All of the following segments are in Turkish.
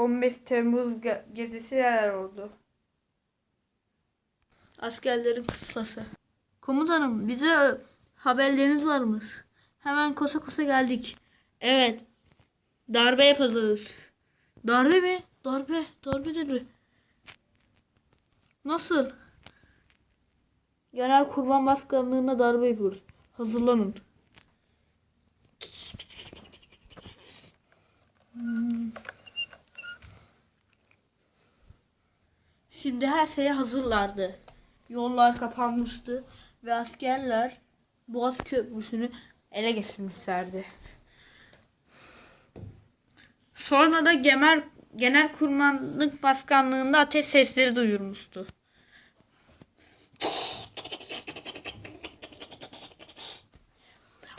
15 Temmuz ge- gecesi neler oldu? Askerlerin kutlaması. Komutanım bize haberleriniz varmış. Hemen kosa kosa geldik. Evet. Darbe yapacağız. Darbe mi? Darbe. Darbe dedi. Nasıl? Genel kurban başkanlığına darbe yapıyoruz. Hazırlanın. Şimdi her şeye hazırlardı. Yollar kapanmıştı ve askerler Boğaz Köprüsü'nü ele geçirmişlerdi. Sonra da Gemer, Genel Kurmanlık Başkanlığında ateş sesleri duyulmuştu.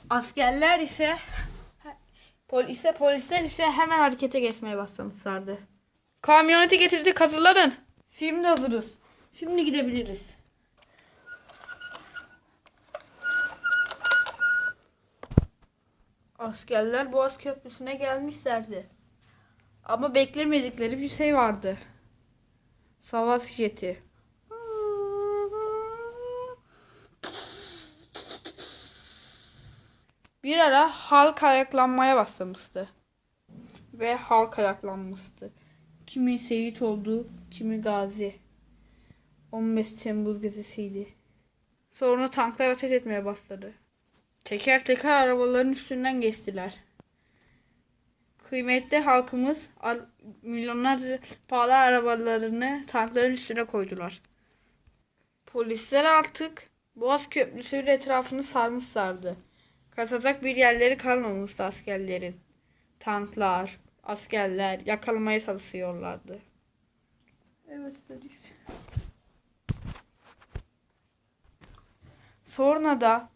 Askerler ise polise polisler ise hemen harekete geçmeye başlamışlardı. Kamyoneti getirdik hazırlanın. Şimdi hazırız. Şimdi gidebiliriz. Askerler Boğaz Köprüsü'ne gelmişlerdi. Ama beklemedikleri bir şey vardı. Savaş jeti. Bir ara halk ayaklanmaya başlamıştı. Ve halk ayaklanmıştı. Kimi şehit oldu, kimi gazi. 15 Temmuz gecesiydi. Sonra tanklar ateş etmeye başladı. Teker teker arabaların üstünden geçtiler. Kıymetli halkımız ar- milyonlarca pahalı arabalarını tankların üstüne koydular. Polisler artık Boğaz Köprüsü'nün etrafını sarmışlardı. Kaçacak bir yerleri kalmamıştı askerlerin. Tanklar, askerler yakalamaya çalışıyorlardı. Evet. Sonra da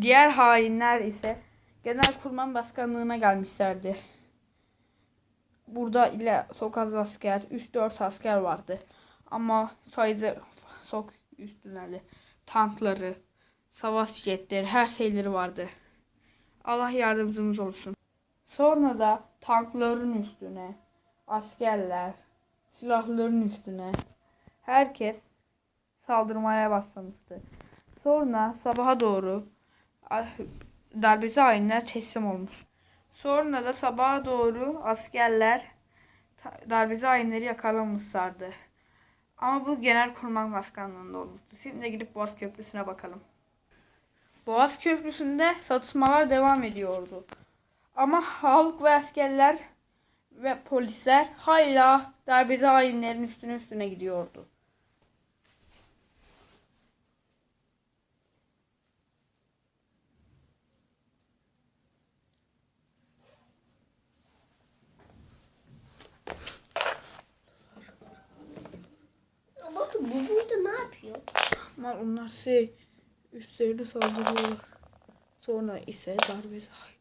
diğer hainler ise Genelkurmay Başkanlığı'na gelmişlerdi. Burada ile çok az asker, 3-4 asker vardı. Ama sayıca çok üstünlerdi. Tankları, savaş jetleri, her şeyleri vardı. Allah yardımcımız olsun. Sonra da tankların üstüne, askerler, silahların üstüne herkes saldırmaya başlamıştı. Sonra sabaha doğru ah, darbeci hainler teslim olmuş. Sonra da sabaha doğru askerler darbeci hainleri yakalamışlardı. Ama bu Genelkurmay Başkanlığı'nda olmuştu. Şimdi gidip Boğaz Köprüsü'ne bakalım. Boğaz Köprüsü'nde satışmalar devam ediyordu. Ama halk ve askerler ve polisler hala darbeci hainlerin üstüne üstüne gidiyordu. Bu burada ne yapıyor? Ama onlar şey üstlerine saldırıyorlar. Sonra ise darbeci hainler.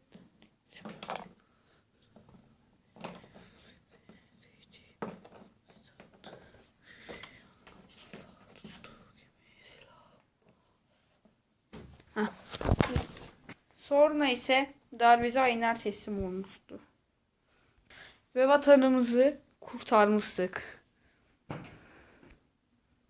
Sonra ise darbeci hainler teslim olmuştu. Ve vatanımızı kurtarmıştık.